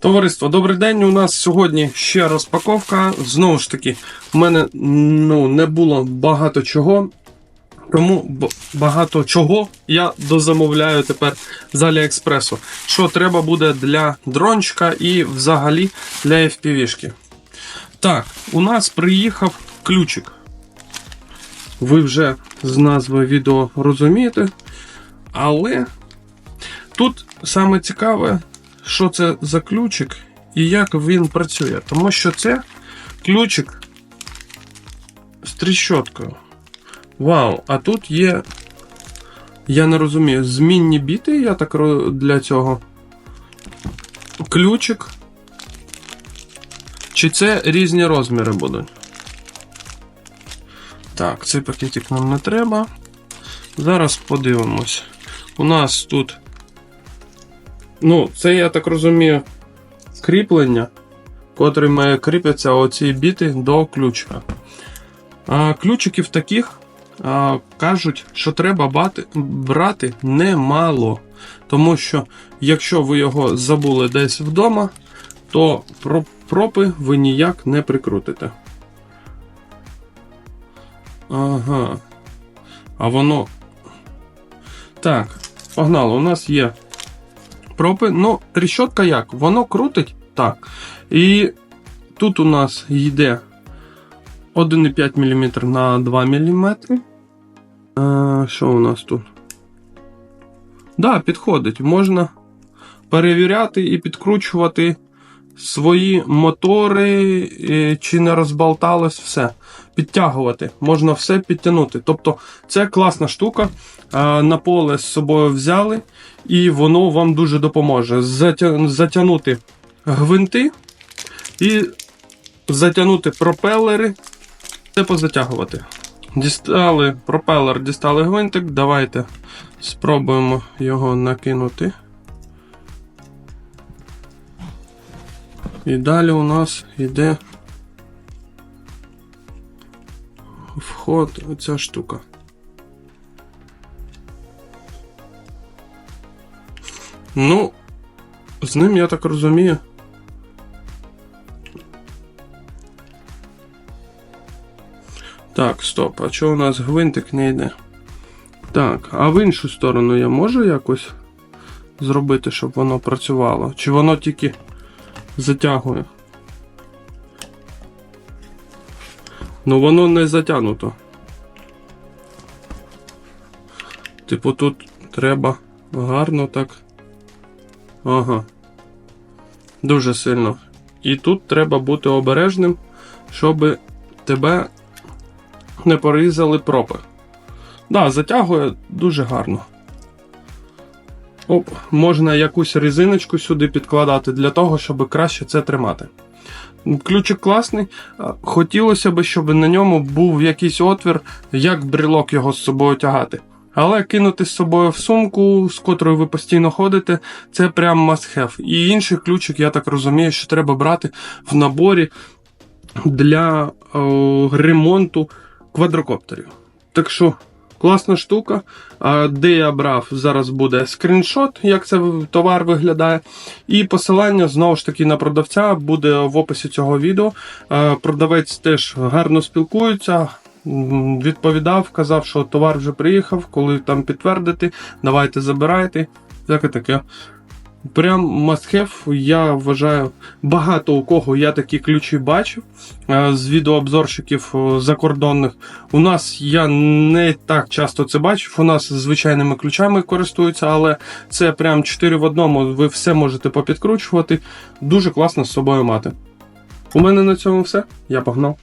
Товариство, добрий день. У нас сьогодні ще розпаковка. Знову ж таки, в мене ну, не було багато чого. Тому багато чого я дозамовляю тепер з Аліекспресу. Що треба буде для дрончика і взагалі для FPV-шки. Так, у нас приїхав ключик. Ви вже з назви відео розумієте. Але тут саме цікаве, що це за ключик і як він працює. Тому що це ключик з тріщоткою. Вау, а тут є. Я не розумію, змінні біти, я так для цього. Ключик. Чи це різні розміри будуть? Так, цей пакетик нам не треба. Зараз подивимось. У нас тут. Ну, це, я так розумію, кріплення, котре має кріпляться оці біти до ключика. А, ключиків таких а, кажуть, що треба бати, брати немало. Тому що, якщо ви його забули десь вдома, то пропи ви ніяк не прикрутите. Ага. А воно. Так, погнало. У нас є пропи. Ну, тріщотка як? Воно крутить так. І тут у нас йде 1,5 мм на 2 мм. А, що у нас тут? Да, підходить. Можна перевіряти і підкручувати свої мотори, чи не розболталось все. Підтягувати. Можна все підтягнути. Тобто, це класна штука. На поле з собою взяли, і воно вам дуже допоможе. Затя- Затягнути гвинти і затягнути пропелери, це позатягувати. Дістали пропелер, дістали гвинтик. Давайте спробуємо його накинути. І далі у нас йде вход оця штука. Ну, з ним я так розумію. Так, стоп, а чого у нас гвинтик не йде? Так, а в іншу сторону я можу якось зробити, щоб воно працювало? Чи воно тільки затягує? Ну воно не затягнуто. Типу тут треба гарно так. Ага. Дуже сильно. І тут треба бути обережним, щоб тебе не порізали пропи. Да, затягує дуже гарно. Оп, можна якусь резиночку сюди підкладати для того, щоб краще це тримати. Ключик класний. Хотілося б, щоб на ньому був якийсь отвір, як брелок його з собою тягати. Але кинути з собою в сумку, з котрою ви постійно ходите, це прям must have. І інший ключик, я так розумію, що треба брати в наборі для о, ремонту квадрокоптерів. Так що класна штука. Де я брав, зараз буде скріншот, як це товар виглядає. І посилання знову ж таки на продавця буде в описі цього відео. Продавець теж гарно спілкується. Відповідав, казав, що товар вже приїхав, коли там підтвердити, давайте забирайте. Таке таке. Прям must have, я вважаю, багато у кого я такі ключі бачив е, з відеообзорщиків е, закордонних. У нас я не так часто це бачив. У нас звичайними ключами користуються, але це прям 4 в одному. Ви все можете попідкручувати. Дуже класно з собою мати. У мене на цьому все. Я погнав.